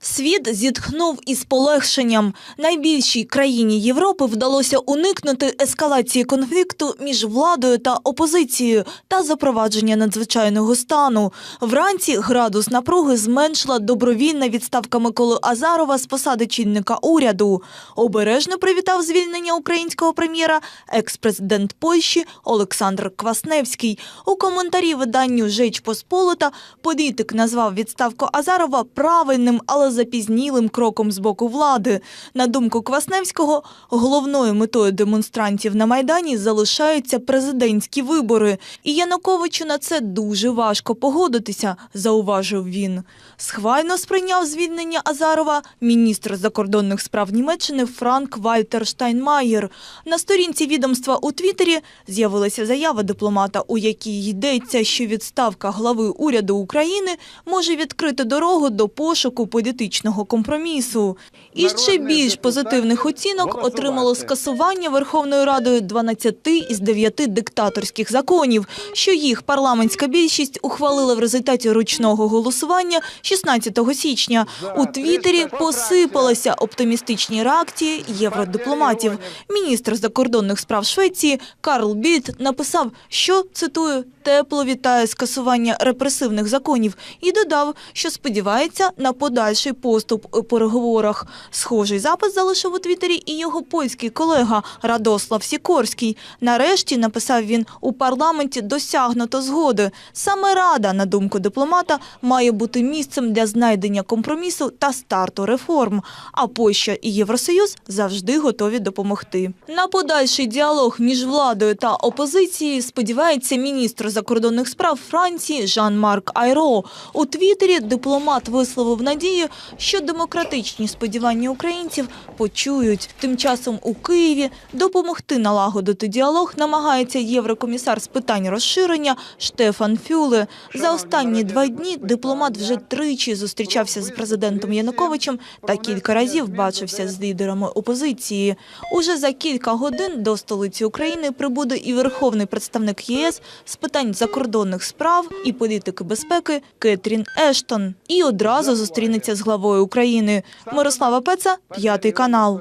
Світ зітхнув із полегшенням. Найбільшій країні Європи вдалося уникнути ескалації конфлікту між владою та опозицією та запровадження надзвичайного стану. Вранці градус напруги зменшила добровільна відставка Миколи Азарова з посади чинника уряду. Обережно привітав звільнення українського прем'єра екс-президент Польщі Олександр Квасневський. У коментарі виданню «Жеч Посполита» політик назвав відставку Азарова правильним, але запізнілим кроком з боку влади. На думку Квасневського, головною метою демонстрантів на Майдані залишаються президентські вибори. І Януковичу на це дуже важко погодитися, зауважив він. Схвально сприйняв звільнення Азарова міністр закордонних справ Німеччини Франк Вальтер Штайнмаєр. На сторінці відомства у Твіттері з'явилася заява дипломата, у якій йдеться, що відставка глави уряду України може відкрити дорогу до пошуку політичного компромісу. І ще більш позитивних оцінок отримало скасування Верховною Радою 12 із 9 диктаторських законів, що їх парламентська більшість ухвалила в результаті ручного голосування 16 січня. У Твіттері посипалися оптимістичні реакції євродипломатів. Міністр закордонних справ Швеції Карл Більд написав, що цитую тепло вітає скасування репресивних законів і додав, що сподівається на подальший поступ у переговорах. Схожий запис залишив у Твіттері і його польський колега Радослав Сікорський. Нарешті написав він у парламенті досягнуто згоди. Саме рада, на думку дипломата, має бути місцем для знайдення компромісу та старту реформ. А Польща і Євросоюз завжди готові допомогти. На подальший діалог між владою та опозицією сподівається міністр закордонних справ Франції Жан-Марк Айро. У Твіттері дипломат висловив надію, що демократичні сподівання українців почують. Тим часом у Києві допомогти налагодити діалог намагається єврокомісар з питань розширення Штефан Фюле. За останні два дні дипломат вже тричі зустрічався з президентом Януковичем та кілька разів бачився з лідерами опозиції. Уже за кілька годин до столиці України прибуде і верховний представник ЄС з питань закордонних справ і політики безпеки Кетрін Ештон. І одразу зустрінеться з главою України. Мирослава Пеца, п'ятий канал.